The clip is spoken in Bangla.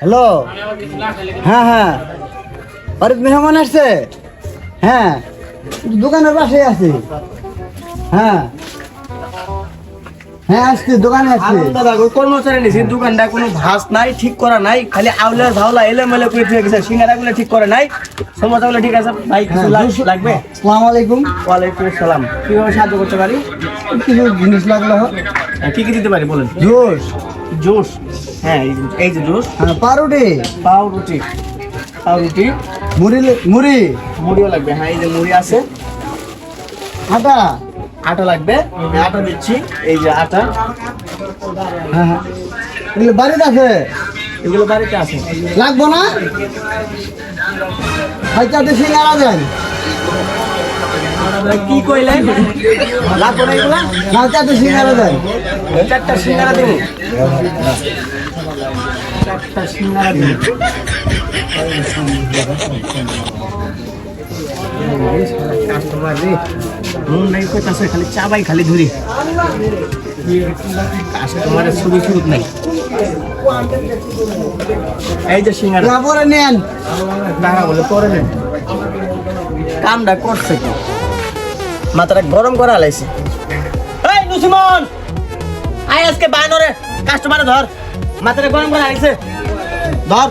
হ্যালো? হ্যাঁ হ্যাঁ। আরে মেহমান আসছে? হ্যাঁ। দোকানের পাশে আছি। হ্যাঁ। হ্যাঁ আসছি দোকানে আসছি দাদা কর্মচারী নিছি দোকানটা কোনো ভাস নাই ঠিক করা নাই। খালি আউলা ঝাউলা এলে মেলে করে দিয়ে গেছে। সিঙ্গারা গুলো ঠিক করে নাই। সমস্যা গুলো ঠিক আছে। ভাই কিছু লাগবে? আসসালামু আলাইকুম। ওয়ালাইকুম আসসালাম। কীভাবে সাহায্য করতে পারি? কিছু জিনিস লাগল। হ্যাঁ, কি কি দিতে পারি বলেন। জুস। জুস। হ্যাঁ এই যে- জুস। হ্যাঁ পাউরুটি। পাউ রুটি পাউ রুটি মুড়ি। মুড়ি মুড়িও লাগবে হ্যাঁ এই যে মুড়ি আছে। আটা। আটা লাগবে আটা দিচ্ছি এই যে আটা। হ্যাঁ হ্যাঁ। এগুলো বাড়িতে আছে? এগুলো বাড়িতে আছে। লাগবো না? হাইটাতে সিঙ্গারা দেন কি কইলেন? লাগবে না এগুলা? না চারটে সিঙ্গারা দেন। চারটা সিঙ্গারা দেব। চারটা সিঙ্গারা দেব কাস্টমার রে মন নাই কইতাছে খালি চাবাই খালি ধরি। কাস্টমারের ছবি শুরুত নাই। এই যে সিঙ্গারা। তারপরে নেন। টাকা বলে করে নেন। কামটা করছে কি মাথাটা গরম করে আলাইছে। এই নুসিমন আই আজকে বানরে কাস্টমারে ধর। মাথাটা গরম করে আলাইছে। ধর।